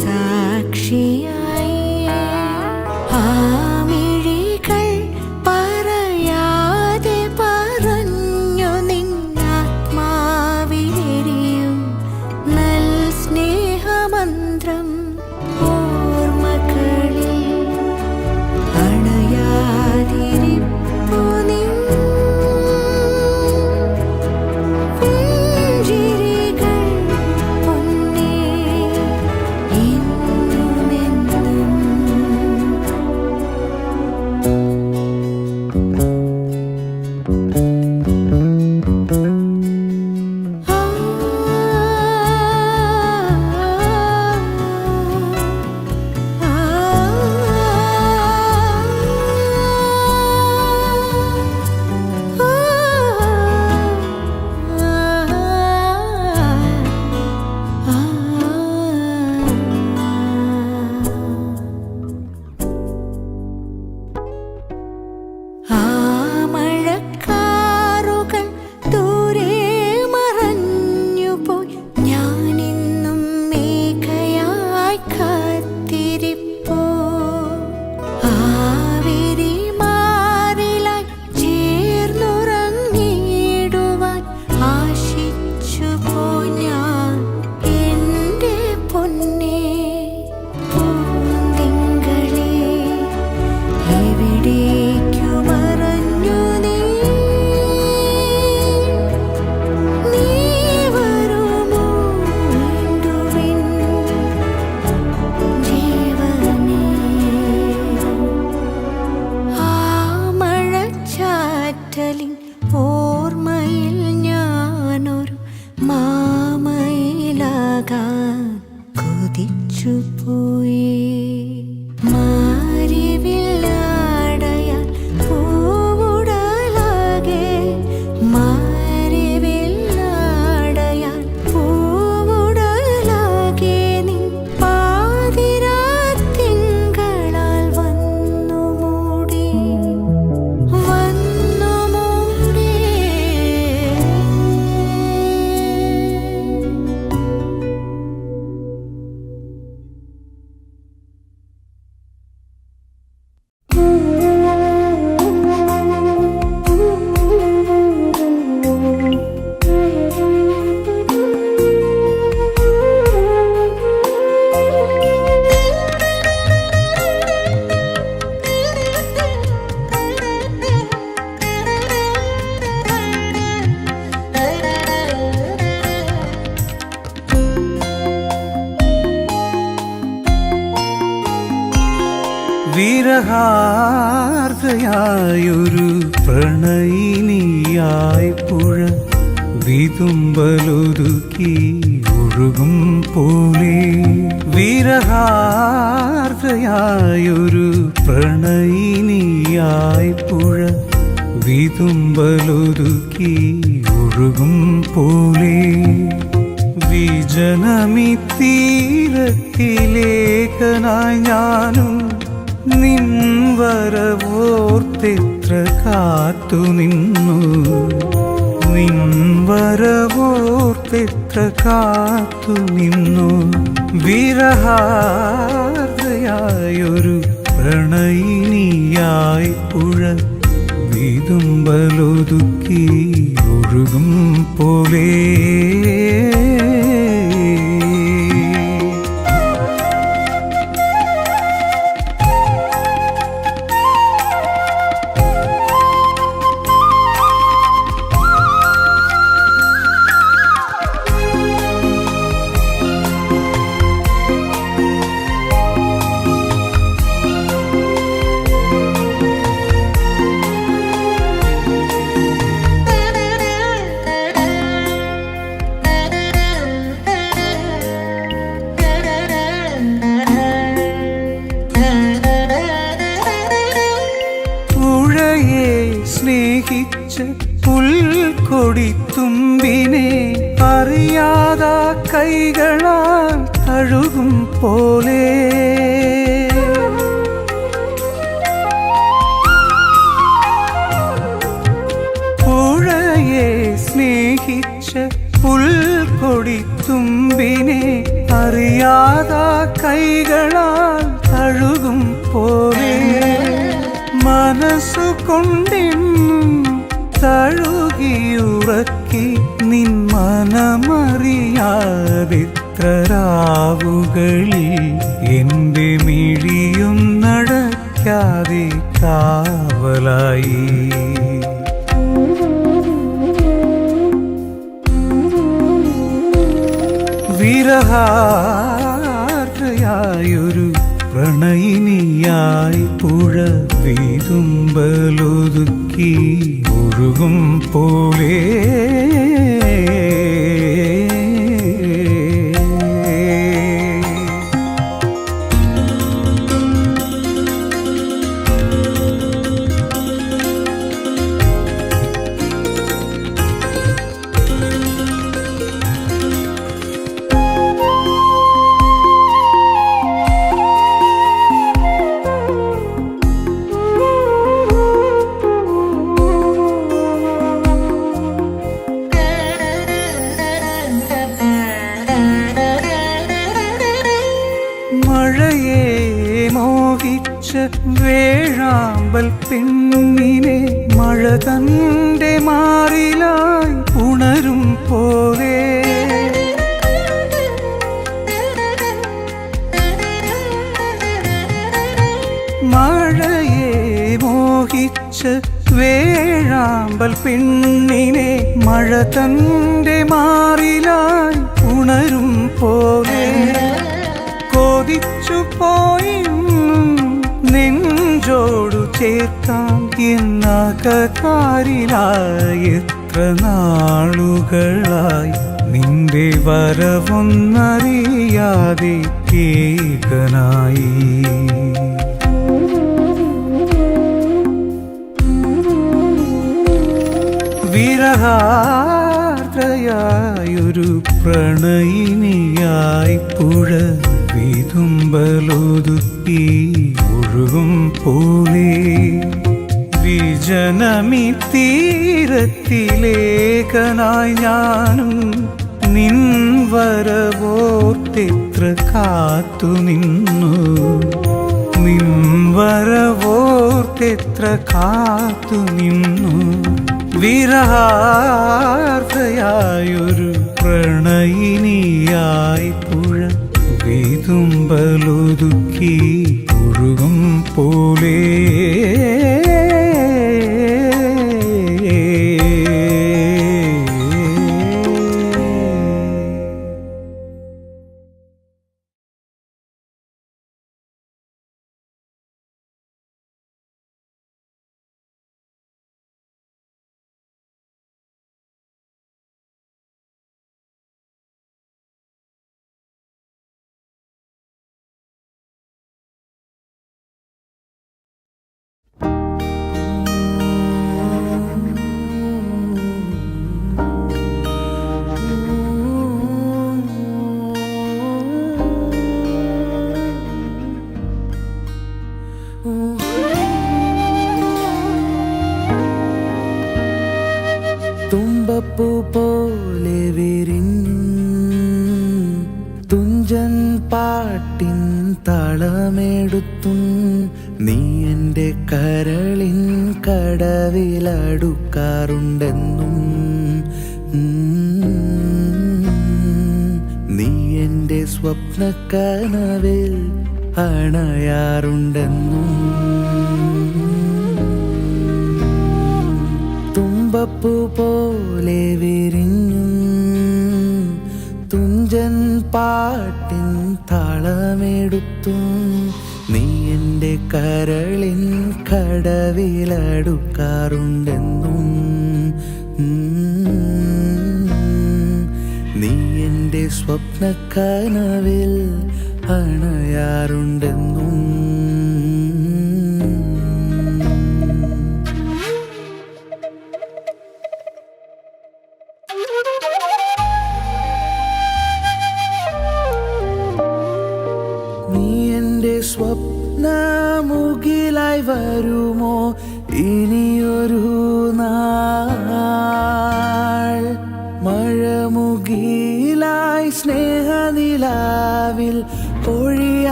சாட்சியா വായ്പുഴ വിതുമ്പലൊരുക്കി ഒഴുകും പോലെ വിജനമി ഞാനും നിൻവരവോർത്തിത്ര കാത്തു നിന്നു? നിൻവരവോർത്തിത്ര കാത്തു നിന്നു? വിരഹായൊരു പ്രണയിനിയായി ഉഴ വീതുമ്പലൊതുക്കി ഒഴുകും പോലേ. മനസ്സുകൊണ്ടെന്നും തഴുകിയുറക്കി നിൻ മനമറിയാവിത്രാവുകളിൽ എന്റെ മിഴിയും നടക്കാതെ കാവലായി. വിരഹാർദ്രയായൊരു പ്രണയിനിയായി പുഴ വീതുമ്പലൊതുക്കി ഒഴുകും പോലെ ചേർക്കാൻ എന്നകകാരിലായി എത്ര നാളുകളായി നിന്റെ വരവൊന്നറിയാതെ കേകനായി വിരഹാർദ്രയായൊരു പ്രണയിനിയായി പുഴ വിതുമ്പലൊതുക്കി. ഒഴുകും പോലെ വിജനമി തീരത്തിലേകനായി ഞാനും നിൻ വരവോർത്തിത്ര കാത്തു നിന്നു. നിൻ വരവോർത്തിത്ര കാത്തു നിന്നു. വിരഹാർദ്രയായൊരു അണയാറുണ്ടെന്നും തുമ്പപ്പൂ പോലെ വിരിഞ്ഞും തുഞ്ചൻ പാട്ടിൻ താളമെടുത്തും നീ എന്റെ കരളിൻ കടവിലടുക്കാറുണ്ടെന്നും. നീ എന്റെ സ്വപ്നക്കനവിൽ കനവിൽ അണയാറുണ്ടെന്നും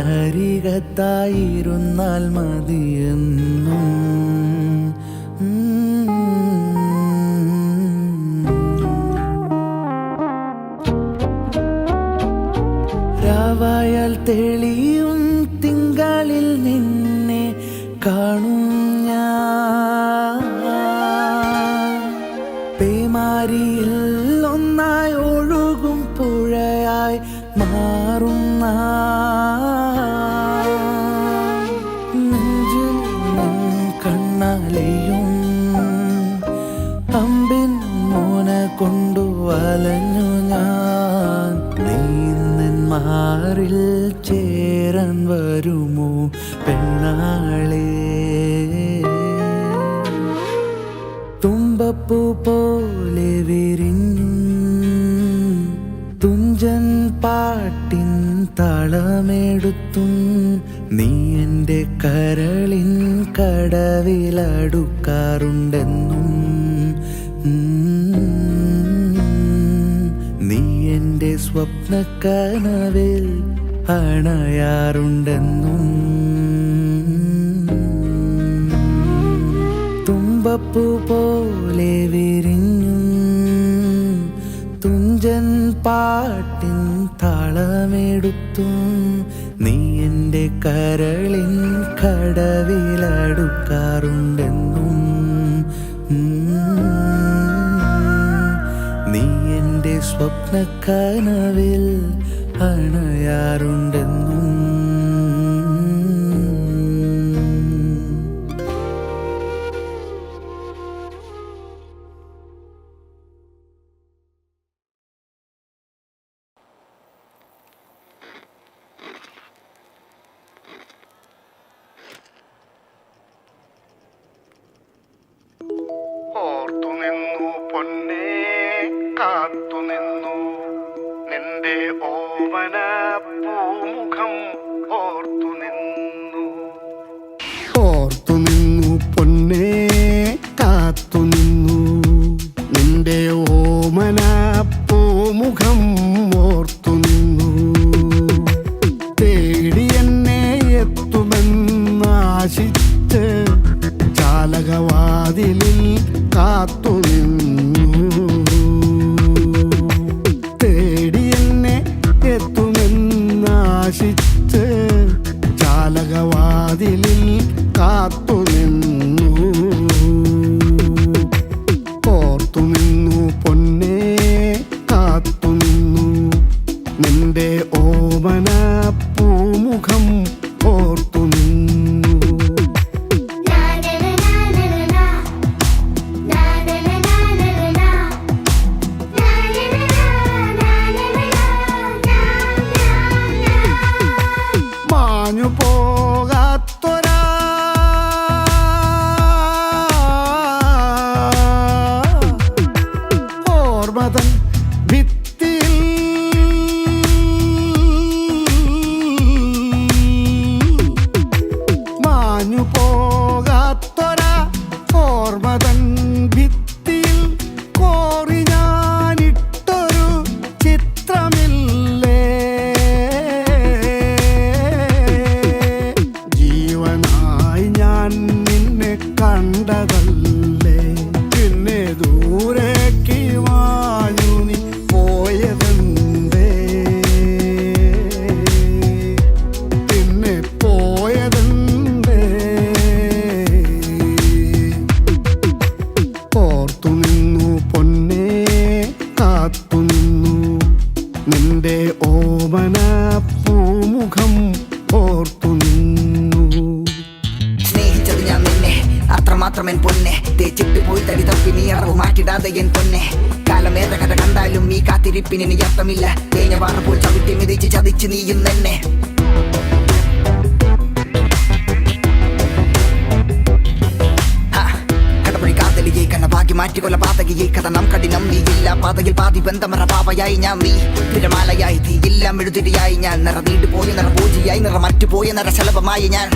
വന്നെൻ അരികത്തായിരുന്നാൽ മതിയെന്നും തുമ്പപ്പൂ പോലെ വിരിഞ്ഞു. തുഞ്ചൻ പാട്ടിൻ തളമെടുത്തും. നീ എന്റെ കരളിൻ കടവിലടുക്കാറുണ്ടെന്നും. നീ എന്റെ സ്വപ്ന കനവിൽ അണയാറുണ്ടെന്നും. തുമ്പപ്പൂ പോലെ താളമെടുത്തും നീ എന്റെ കരളിൻ കടവിലടുക്കാറുണ്ടെന്നും. നീ എന്റെ സ്വപ്നക്കനവിൽ അണയാറുണ്ടെന്നും. ചാലകവാതിലിൽ കാത്തുനിന്നു. തേടിയത് ഞാൻ നിന്നെ. അത്രമാത്രം എൻ പൊന്നെ. തേച്ചിട്ട് പോയി തടി തപ്പി നീ അറവ് മാറ്റിടാതെ എൻ പൊന്നെ. കാലമേറെ കഥ കണ്ടാലും നീ കാത്തിരിപ്പിന് നീ അർത്ഥമില്ല. തേഞ്ഞ വാർപ്പോൾ ചവിട്ടി മിതിച്ച് ചതിച്ച് നീയും തന്നെ. മാറ്റിക്കൊല പാതകയെ. കഥ നാം കഠിനം നീ ഇല്ല പാതി ബന്ധമറ പാവയായി ഞാൻ നീ. തിരമാലയായി തീയില്ല. മെഴുതിരിയായി ഞാൻ. നിറ നീണ്ടുപോയ നിറ പൂജയായി നിറ മറ്റുപോയ നിറ ശലഭമായി ഞാൻ.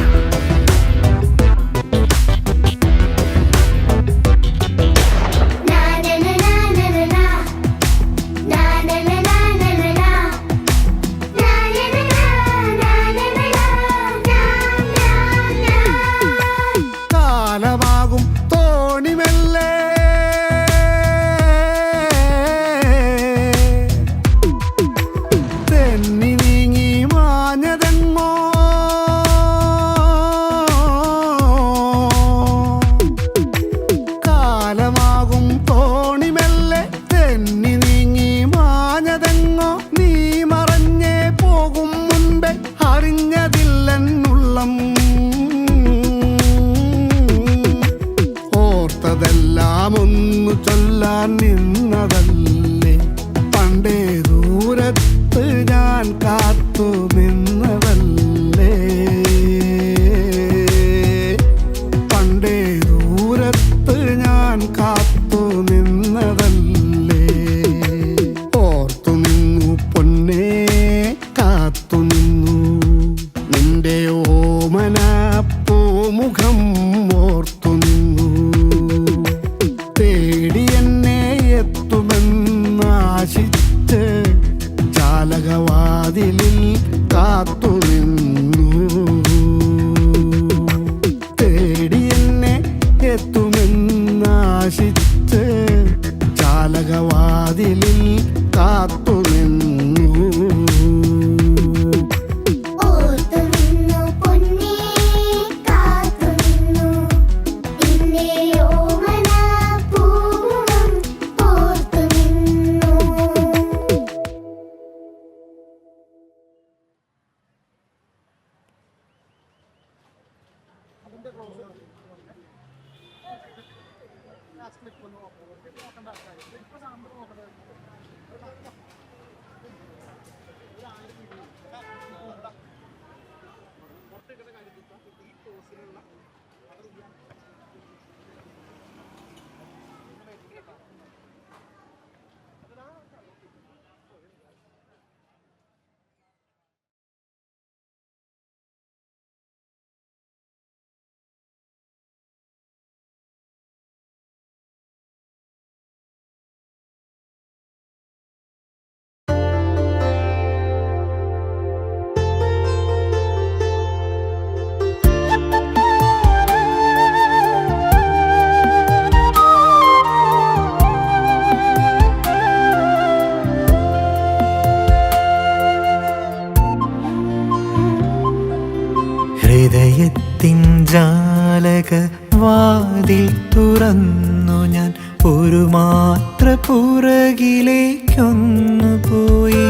ഹൃദയത്തിൻ ജാലക വാതിൽ തുറന്നു ഞാൻ ഒരു മാത്ര പുറകിലേക്കൊന്നു പോയി.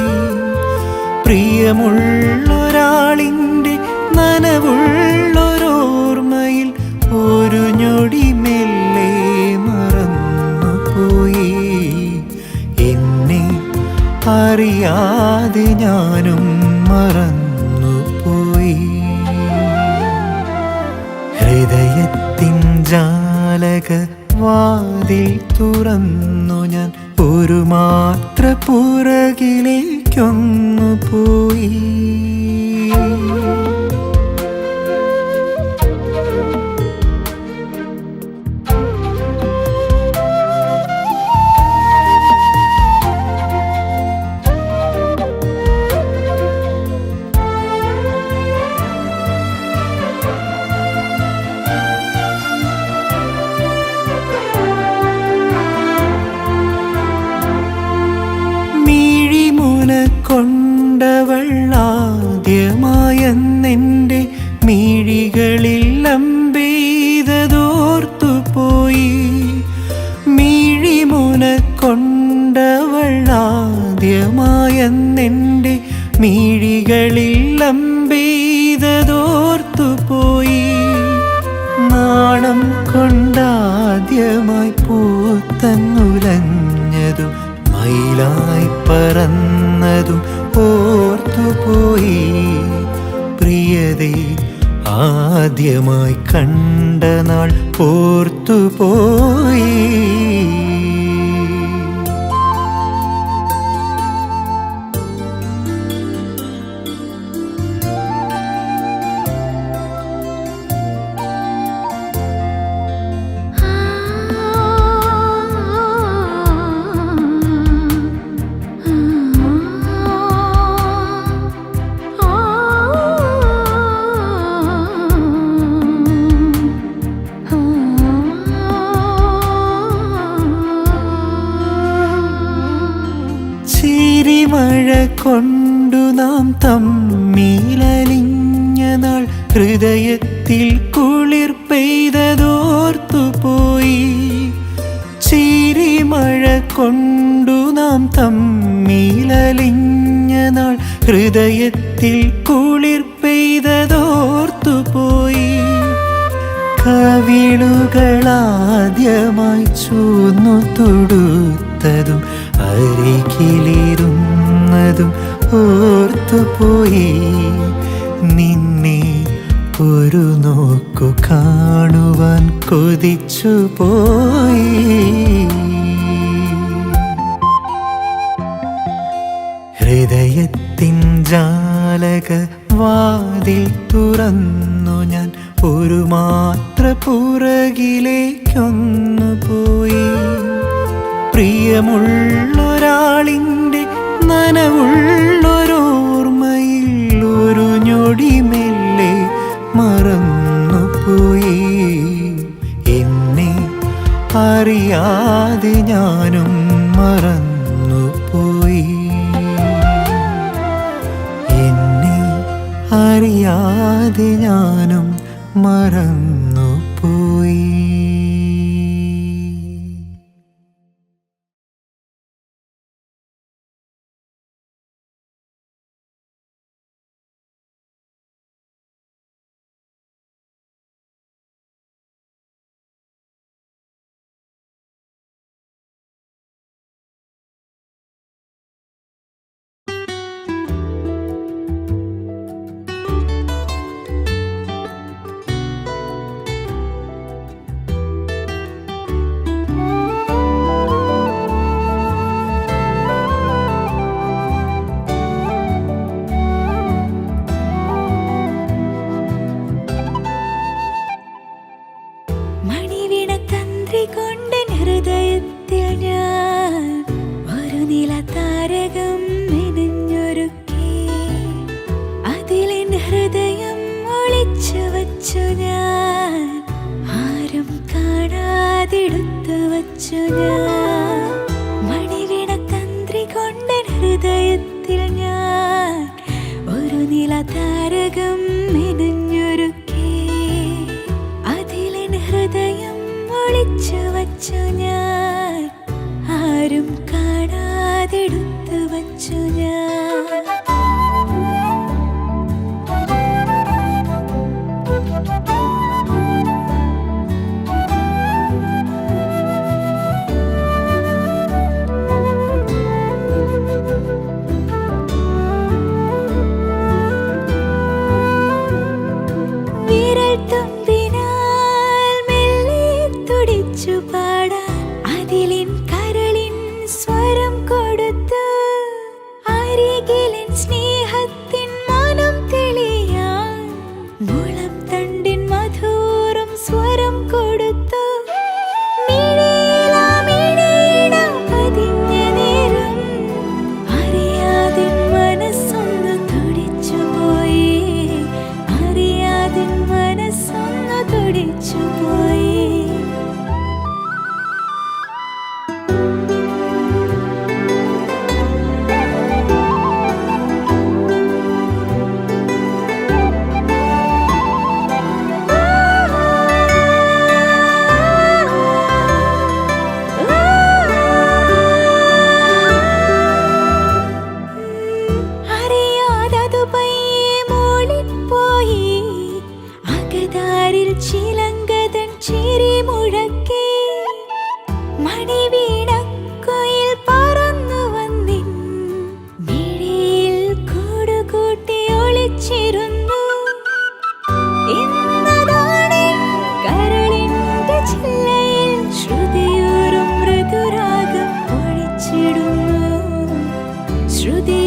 പ്രിയമുള്ളൊരാളിന്റെ നനവുള്ളൊരോർമ്മയിൽ ഒരു ഞൊടി മെല്ലെ മറന്നു പോയി. എന്നെ അറിയാതെ ഞാനും മറന്നു പലക വാതിൽ തുറന്നു ഞാൻ ഒരു മാത്ര പുറകിലേക്കൊന്നു പോയി. കണ്ടതേ ആദ്യമായി കണ്ട നാൾ പോർത്തുപോയി കൊണ്ടു നാം തമ്മിലലിഞ്ഞ നാൾ ഹൃദയത്തിൽ കുളിർ പെയ്തതോർത്തുപോയി. കവിളുകളാദ്യമായി ചൂന്നു തൊടുത്തതും അരികിലിരുന്നതും ഓർത്തുപോയി. നിന്നെ ഒരു നോക്കു കാണുവാൻ കൊതിച്ചു പോയി ജാലക വാതിൽ തുറന്നു ഞാൻ ഒരു മാത്ര പുറകിലേക്കൊന്നു പോയി. പ്രിയമുള്ളൊരാളിന്റെ നനവുള്ളൊരോർമ്മയിൽ 思念 പിടിച്ചു ശ്രുതിയൂറും